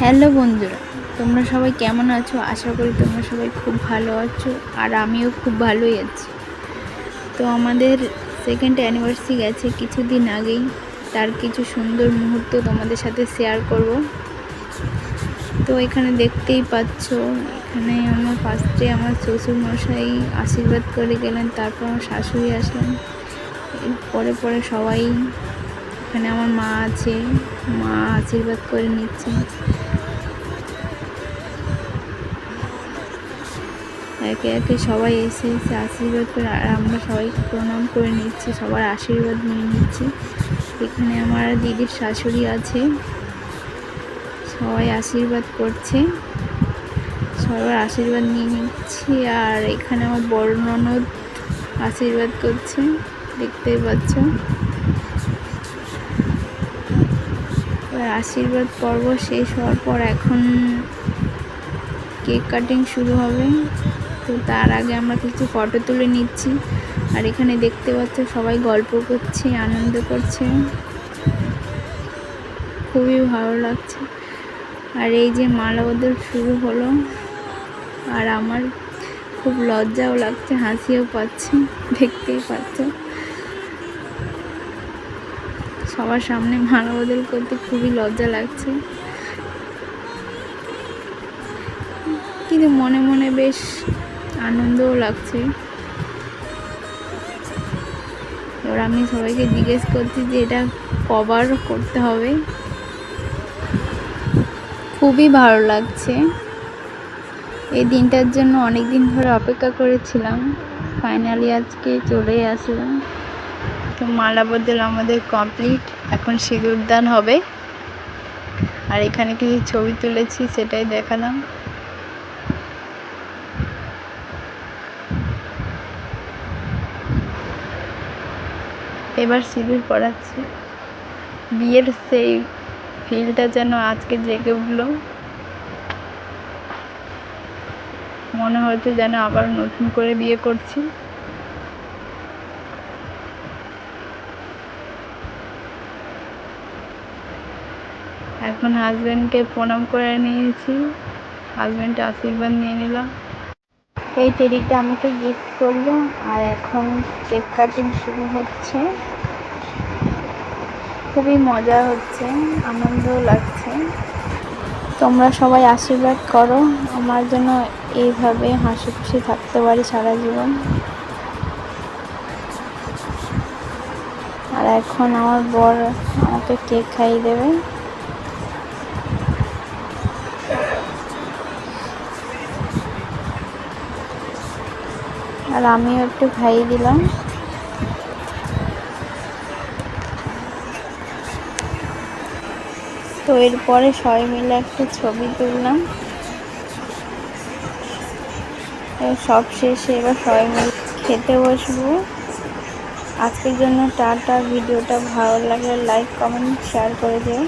Hello বন্ধুরা, তোমরা সবাই কেমন আছো? আশা করি তোমরা সবাই খুব ভালো আছো আর আমিও খুব ভালোই আছি। তো আমাদের সেকেন্ড অ্যানিভার্সারি গেছে কিছুদিন আগেই, তার কিছু সুন্দর মুহূর্ত তোমাদের সাথে শেয়ার করব। তো এখানে দেখতেই পাচ্ছ, এখানে আমার ফার্স্টে আমার শ্বশুর মশাই আশীর্বাদ করে গেলেন, তারপর আমার শাশুড়ি আসলেন। পরে পরে সবাই, এখানে আমার মা আছে, মা আশীর্বাদ করে নিচ্ছে একে একে সবাই এসে এসে আশীর্বাদ করে আর আমরা সবাই প্রণাম করে নিচ্ছি, সবার আশীর্বাদ নিয়ে নিচ্ছি। এখানে আমার দিদির শাশুড়ি আছে। সবাই আশীর্বাদ করছে। সবার আশীর্বাদ নিয়ে নিচ্ছি আর এখানে আমার বড় ননদ আশীর্বাদ করছে, দেখতেই পাচ্ছ। এবার আশীর্বাদ পর্ব শেষ হওয়ার পর এখন কেক কাটিং শুরু হবে। তো তার আগে আমরা কিছু ফটো তুলে নিচ্ছি। আর এখানে দেখতে পাচ্ছ সবাই গল্প করছে, আনন্দ করছে। খুবই ভালো লাগছে। আর এই যে মালা বদল শুরু হলো। আর আমার খুব লজ্জাও লাগছে, হাসিও পাচ্ছে, দেখতেই পাচ্ছ। সবার সামনে মালা বদল করতে খুবই লজ্জা লাগছে। কিন্তু মনে মনে বেশ আনন্দও লাগছে। এবার আমি সবাইকে জিজ্ঞেস করছি যে এটা কবার করতে হবে। খুবই ভালো লাগছে। এই দিনটার জন্য অনেক দিন ধরে অপেক্ষা করেছিলাম। ফাইনালি আজকে চলেই আসলাম। তো মালা বদল আমাদের কমপ্লিট এখন সিঁদুর দান হবে। আর এখানে কিছু ছবি তুলেছি, সেটাই দেখালাম। এবার সিঁদুর পড়াচ্ছি। বিয়ের সেই ফিলটা যেন আজকে জেগে উঠল। মনে হচ্ছে যেন আবার নতুন করে বিয়ে করছি। এখন হাজব্যান্ডকে প্রণাম করে নিয়েছি। হাজব্যান্ডের আশীর্বাদ নিয়ে নিলাম। এই টেডিটা আমাকে গিফট করল, আর এখন কেক কাটিং শুরু হচ্ছে। খুবই মজা হচ্ছে আনন্দও লাগছে। তোমরা সবাই আশীর্বাদ করো, আমার জন্য এইভাবে হাসি খুশি থাকতে পারি সারা জীবন। আর এখন আমার বর আমাকে কেক খাইয়ে দেবে। আর আমিও একটু খাইয়ে দিলাম। তো এরপরে সবাই মিলে একটা ছবি তুললাম। সব শেষে এবার সবাই মিলে খেতে বসবো। আজকের জন্য টাটা, ভিডিওটা ভালো লাগলে লাইক কমেন্ট শেয়ার করে দিও।